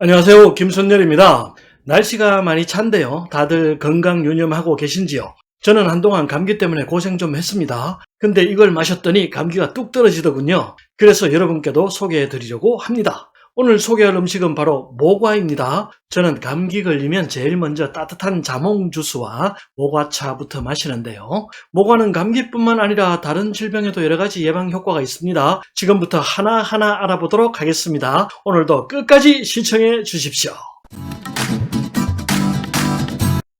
안녕하세요. 김선열입니다. 날씨가 많이 찬데요. 다들 건강 유념하고 계신지요? 저는 한동안 감기 때문에 고생 좀 했습니다. 근데 이걸 마셨더니 감기가 뚝 떨어지더군요. 그래서 여러분께도 소개해 드리려고 합니다. 오늘 소개할 음식은 바로 모과입니다. 저는 감기 걸리면 제일 먼저 따뜻한 자몽 주스와 모과차부터 마시는데요. 모과는 감기뿐만 아니라 다른 질병에도 여러 가지 예방 효과가 있습니다. 지금부터 하나하나 알아보도록 하겠습니다. 오늘도 끝까지 시청해 주십시오.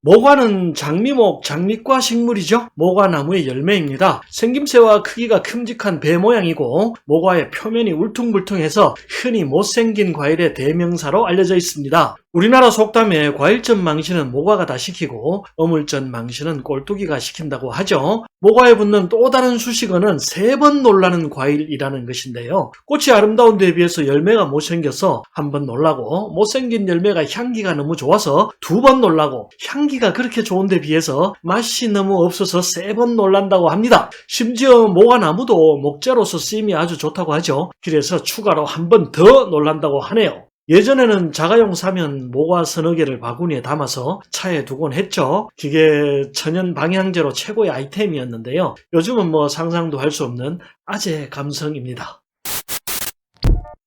모과는 장미목, 장미과 식물이죠. 모과나무의 열매입니다. 생김새와 크기가 큼직한 배 모양이고 모과의 표면이 울퉁불퉁해서 흔히 못생긴 과일의 대명사로 알려져 있습니다. 우리나라 속담에 과일전 망신은 모과가 다 시키고 어물전 망신은 꼴뚜기가 시킨다고 하죠. 모과에 붙는 또 다른 수식어는 세 번 놀라는 과일이라는 것인데요. 꽃이 아름다운 데 비해서 열매가 못 생겨서 한 번 놀라고 못생긴 열매가 향기가 너무 좋아서 두 번 놀라고 향기가 그렇게 좋은 데 비해서 맛이 너무 없어서 세 번 놀란다고 합니다. 심지어 모과나무도 목재로서 쓰임이 아주 좋다고 하죠. 그래서 추가로 한 번 더 놀란다고 하네요. 예전에는 자가용 사면 모과 서너 개를 바구니에 담아서 차에 두곤 했죠. 그게 천연 방향제로 최고의 아이템이었는데요. 요즘은 뭐 상상도 할 수 없는 아재 감성입니다.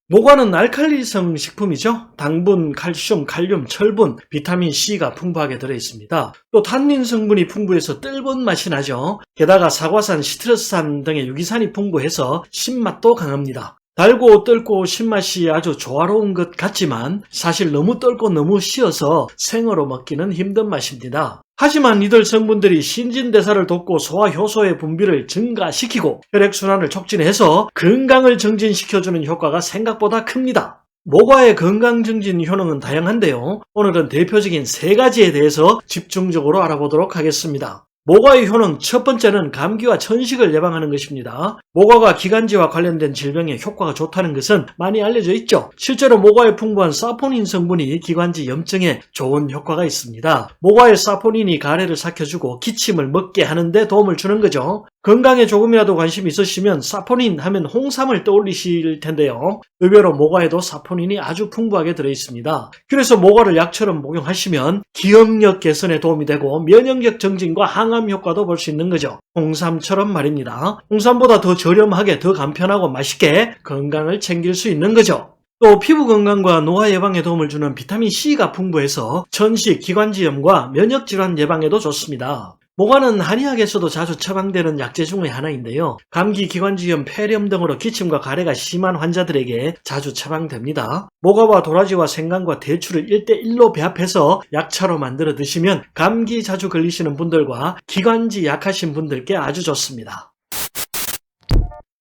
모과는 알칼리성 식품이죠. 당분, 칼슘, 칼륨, 철분, 비타민 C가 풍부하게 들어있습니다. 또 탄닌 성분이 풍부해서 뜰본 맛이 나죠. 게다가 사과산, 시트러스산 등의 유기산이 풍부해서 신맛도 강합니다. 달고 뜰고 신맛이 아주 조화로운 것 같지만 사실 너무 뜰고 너무 쉬어서 생으로 먹기는 힘든 맛입니다. 하지만 이들 성분들이 신진대사를 돕고 소화 효소의 분비를 증가시키고 혈액순환을 촉진해서 건강을 정진시켜주는 효과가 생각보다 큽니다. 모과의 건강 증진 효능은 다양한데요. 오늘은 대표적인 세 가지에 대해서 집중적으로 알아보도록 하겠습니다. 모과의 효능 첫 번째는 감기와 천식을 예방하는 것입니다. 모과가 기관지와 관련된 질병에 효과가 좋다는 것은 많이 알려져 있죠. 실제로 모과에 풍부한 사포닌 성분이 기관지 염증에 좋은 효과가 있습니다. 모과의 사포닌이 가래를 삭혀주고 기침을 먹게 하는데 도움을 주는 거죠. 건강에 조금이라도 관심 있으시면 사포닌 하면 홍삼을 떠올리실 텐데요. 의외로 모과에도 사포닌이 아주 풍부하게 들어있습니다. 그래서 모과를 약처럼 복용하시면 기억력 개선에 도움이 되고 면역력 정진과 항암 효과도 볼 수 있는 거죠. 홍삼처럼 말입니다. 홍삼보다 더 저렴하게 더 간편하고 맛있게 건강을 챙길 수 있는 거죠. 또 피부 건강과 노화 예방에 도움을 주는 비타민 C가 풍부해서 천식, 기관지염과 면역 질환 예방에도 좋습니다. 모과는 한의학에서도 자주 처방되는 약재 중의 하나인데요. 감기, 기관지염, 폐렴 등으로 기침과 가래가 심한 환자들에게 자주 처방됩니다. 모과와 도라지와 생강과 대추를 1대1로 배합해서 약차로 만들어 드시면 감기 자주 걸리시는 분들과 기관지 약하신 분들께 아주 좋습니다.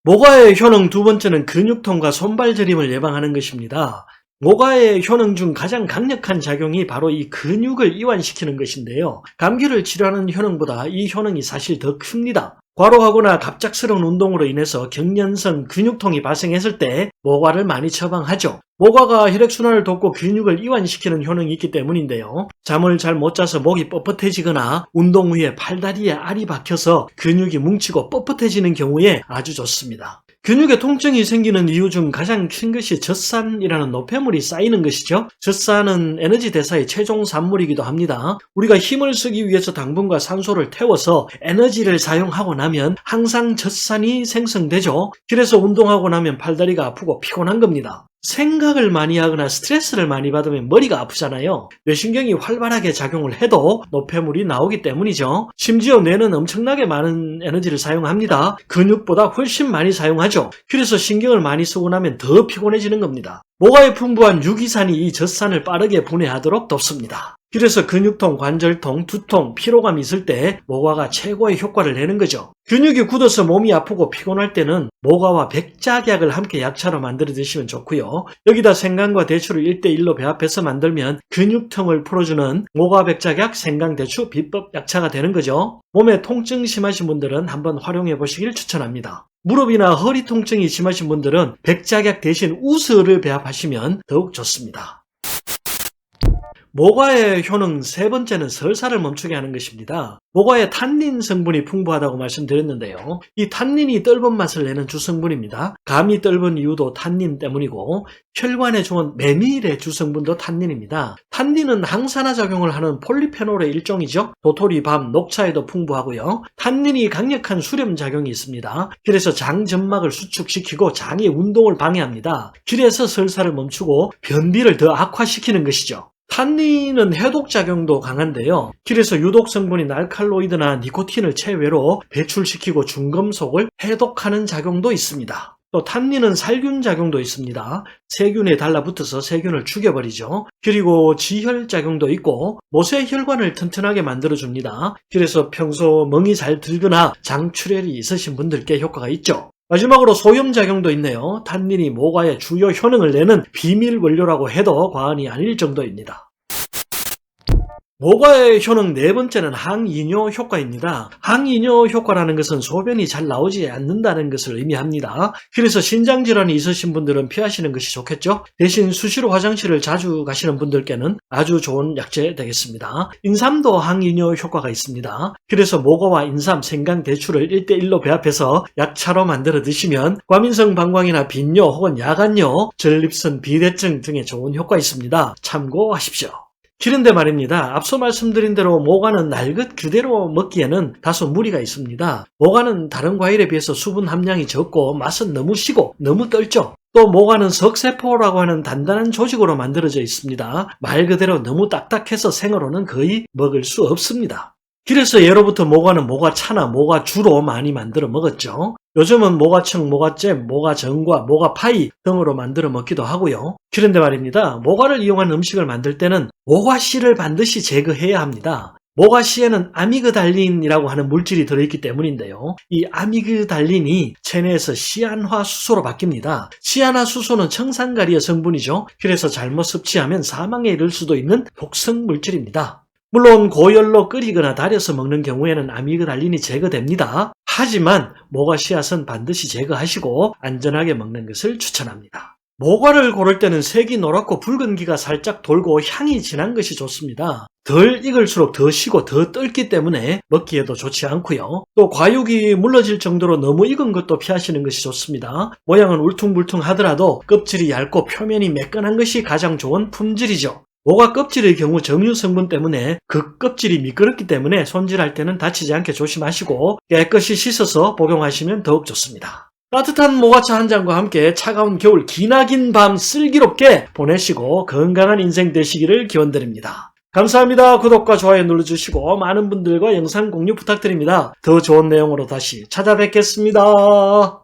모과의 효능 두 번째는 근육통과 손발 저림을 예방하는 것입니다. 모과의 효능 중 가장 강력한 작용이 바로 이 근육을 이완시키는 것인데요. 감기를 치료하는 효능보다 이 효능이 사실 더 큽니다. 과로하거나 갑작스러운 운동으로 인해서 경련성 근육통이 발생했을 때 모과를 많이 처방하죠. 모과가 혈액순환을 돕고 근육을 이완시키는 효능이 있기 때문인데요. 잠을 잘 못 자서 목이 뻣뻣해지거나 운동 후에 팔다리에 알이 박혀서 근육이 뭉치고 뻣뻣해지는 경우에 아주 좋습니다. 근육에 통증이 생기는 이유 중 가장 큰 것이 젖산이라는 노폐물이 쌓이는 것이죠. 젖산은 에너지 대사의 최종 산물이기도 합니다. 우리가 힘을 쓰기 위해서 당분과 산소를 태워서 에너지를 사용하고 나면 항상 젖산이 생성되죠. 그래서 운동하고 나면 팔다리가 아프고 피곤한 겁니다. 생각을 많이 하거나 스트레스를 많이 받으면 머리가 아프잖아요. 뇌신경이 활발하게 작용을 해도 노폐물이 나오기 때문이죠. 심지어 뇌는 엄청나게 많은 에너지를 사용합니다. 근육보다 훨씬 많이 사용하죠. 그래서 신경을 많이 쓰고 나면 더 피곤해지는 겁니다. 모가에 풍부한 유기산이 이 젖산을 빠르게 분해하도록 돕습니다. 그래서 근육통, 관절통, 두통, 피로감이 있을 때 모과가 최고의 효과를 내는 거죠. 근육이 굳어서 몸이 아프고 피곤할 때는 모과와 백작약을 함께 약차로 만들어 드시면 좋고요. 여기다 생강과 대추를 1대1로 배합해서 만들면 근육통을 풀어주는 모과 백작약, 생강, 대추 비법 약차가 되는 거죠. 몸에 통증 심하신 분들은 한번 활용해 보시길 추천합니다. 무릎이나 허리 통증이 심하신 분들은 백작약 대신 우스를 배합하시면 더욱 좋습니다. 모과의 효능 세 번째는 설사를 멈추게 하는 것입니다. 모과에 탄닌 성분이 풍부하다고 말씀드렸는데요. 이 탄닌이 떫은 맛을 내는 주성분입니다. 감이 떫은 이유도 탄닌 때문이고 혈관에 좋은 메밀의 주성분도 탄닌입니다. 탄닌은 항산화 작용을 하는 폴리페놀의 일종이죠. 도토리, 밤, 녹차에도 풍부하고요. 탄닌이 강력한 수렴 작용이 있습니다. 그래서 장 점막을 수축시키고 장의 운동을 방해합니다. 그래서 설사를 멈추고 변비를 더 악화시키는 것이죠. 탄닌은 해독 작용도 강한데요. 그래서 유독 성분인 알칼로이드나 니코틴을 체외로 배출시키고 중금속을 해독하는 작용도 있습니다. 또 탄닌은 살균 작용도 있습니다. 세균에 달라붙어서 세균을 죽여버리죠. 그리고 지혈 작용도 있고 모세 혈관을 튼튼하게 만들어줍니다. 그래서 평소 멍이 잘 들거나 장출혈이 있으신 분들께 효과가 있죠. 마지막으로 소염작용도 있네요. 탄닌이 모과의 주요 효능을 내는 비밀 원료라고 해도 과언이 아닐 정도입니다. 모과의 효능 네 번째는 항이뇨 효과입니다. 항이뇨 효과라는 것은 소변이 잘 나오지 않는다는 것을 의미합니다. 그래서 신장 질환이 있으신 분들은 피하시는 것이 좋겠죠? 대신 수시로 화장실을 자주 가시는 분들께는 아주 좋은 약재 되겠습니다. 인삼도 항이뇨 효과가 있습니다. 그래서 모과와 인삼, 생강, 대추를 1대1로 배합해서 약차로 만들어 드시면 과민성 방광이나 빈뇨 혹은 야간뇨, 전립선 비대증 등에 좋은 효과 있습니다. 참고하십시오. 그런데 말입니다. 앞서 말씀드린 대로 모과는 날것 그대로 먹기에는 다소 무리가 있습니다. 모과는 다른 과일에 비해서 수분 함량이 적고 맛은 너무 시고 너무 떨죠. 또 모과는 석세포라고 하는 단단한 조직으로 만들어져 있습니다. 말 그대로 너무 딱딱해서 생으로는 거의 먹을 수 없습니다. 그래서 예로부터 모과는 모과차나 모과주로 많이 만들어 먹었죠. 요즘은 모과청, 모과잼, 모과전과, 모과파이 등으로 만들어 먹기도 하고요. 그런데 말입니다. 모과를 이용한 음식을 만들 때는 모과씨를 반드시 제거해야 합니다. 모과씨에는 아미그달린이라고 하는 물질이 들어있기 때문인데요. 이 아미그달린이 체내에서 시안화수소로 바뀝니다. 시안화수소는 청산가리의 성분이죠. 그래서 잘못 섭취하면 사망에 이를 수도 있는 독성 물질입니다. 물론 고열로 끓이거나 달여서 먹는 경우에는 아미그달린이 제거됩니다. 하지만 모과 씨앗은 반드시 제거하시고 안전하게 먹는 것을 추천합니다. 모과를 고를 때는 색이 노랗고 붉은기가 살짝 돌고 향이 진한 것이 좋습니다. 덜 익을수록 더 시고 더 뜰기 때문에 먹기에도 좋지 않고요. 또 과육이 물러질 정도로 너무 익은 것도 피하시는 것이 좋습니다. 모양은 울퉁불퉁 하더라도 껍질이 얇고 표면이 매끈한 것이 가장 좋은 품질이죠. 모과 껍질의 경우 점유 성분 때문에 그 껍질이 미끄럽기 때문에 손질할 때는 다치지 않게 조심하시고 깨끗이 씻어서 복용하시면 더욱 좋습니다. 따뜻한 모과차 한 잔과 함께 차가운 겨울 기나긴 밤 슬기롭게 보내시고 건강한 인생 되시기를 기원드립니다. 감사합니다. 구독과 좋아요 눌러주시고 많은 분들과 영상 공유 부탁드립니다. 더 좋은 내용으로 다시 찾아뵙겠습니다.